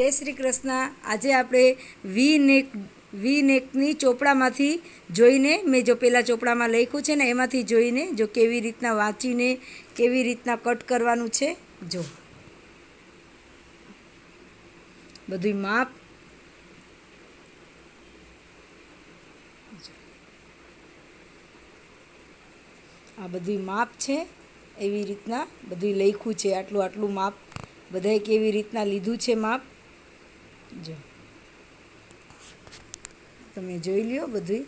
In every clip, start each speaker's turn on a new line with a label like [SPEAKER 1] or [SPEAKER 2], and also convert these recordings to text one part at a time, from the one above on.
[SPEAKER 1] જય શ્રી કૃષ્ણ. આજે આપણે વી નેક, વી નેકની ચોપડામાંથી જોઈને, મેં જો પેલા ચોપડામાં લખ્યું છે ને, એમાંથી જોઈને જો કેવી રીતના વાંચીને, કેવી રીતના કટ કરવાનું છે, જો. બધું માપ. આ બધું માપ છે, એવી રીતના બધું લખ્યું છે, આટલું આટલું માપ. બધાએ કેવી રીતના લીધું છે માપ? જો. તમે જોઈ લ્યો બધું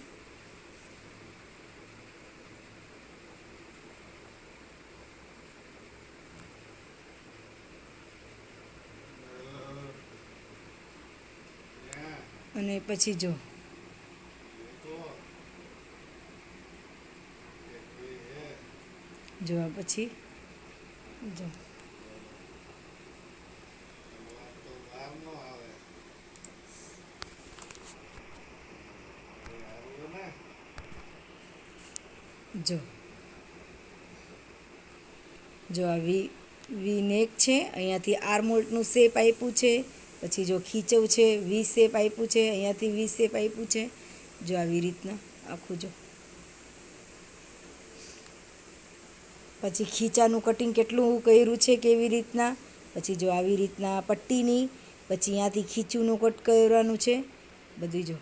[SPEAKER 1] અને પછી જો. જોવા પછી. જો. જો. જો આ વી વી નેક છે, અહીંયાથી આર્મોલ્ટનું શેપ આપ્યું છે, પછી જો ખીચવ છે, વી શેપ આપ્યું છે, અહીંયાથી વી શેપ આપ્યું છે. જો આવી રીતના આખું જો. પછી ખીચાનું કટિંગ કેટલું કર્યું છે કેવી રીતના? પછી જો આવી રીતના પટ્ટીની, પછી અહીંયાથી ખીચુનું કટ કરવાનું છે. બધું જો.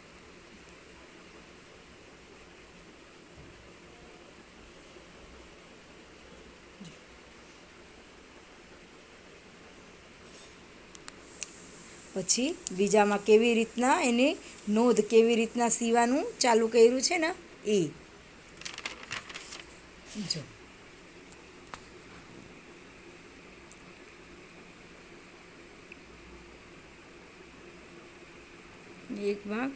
[SPEAKER 1] પછી બીજામાં કેવી રીતના એની નોંધ કેવી રીતના સીવાનું ચાલુ કર્યું છે ને? એ. જો. એક ભાગ.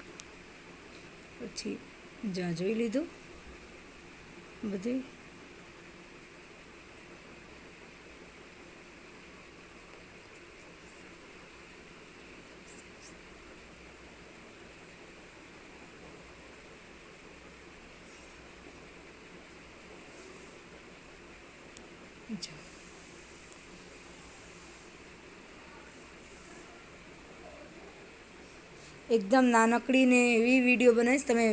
[SPEAKER 1] પછી જ્યાં જોઈ લીધું? બધું? એકદમ નાનકડી ને એવી વીડિયો બનાવીશ. તમે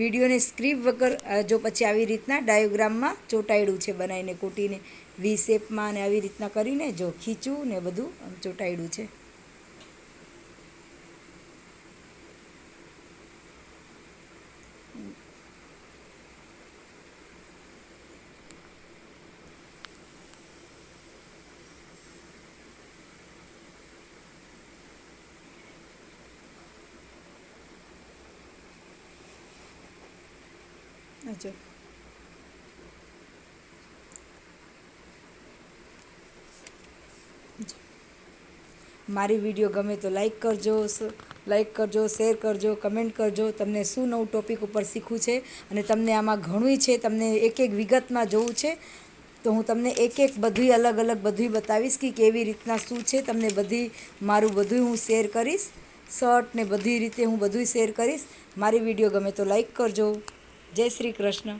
[SPEAKER 1] વિડીયોને સ્ક્રીપ વગર જો પછી આવી રીતના ડાયોગ્રામમાં ચોંટાડ્યું છે બનાવીને, કૂટીને વી શેપમાં અને આવી રીતના કરીને જો ખીચું ને બધું ચોંટાડ્યું છે. જો મારી વીડિયો ગમે તો લાઈક કરજો લાઈક કરજો શેર કરજો કમેન્ટ કરજો. તમને શું નવું ટોપિક ઉપર શીખવું છે અને તમને આમાં ઘણુંય છે, તમને એક એક વિગતમાં જોવું છે, તો હું તમને એક એક બધુંય અલગ અલગ બધુંય બતાવીશ કે કેવી રીતના શું છે. તમને બધી મારું બધુંય હું શેર કરીશ. શર્ટ ને બધી રીતે હું બધુંય શેર કરીશ. મારી વીડિયો ગમે તો લાઈક કરજો. જય શ્રી કૃષ્ણ.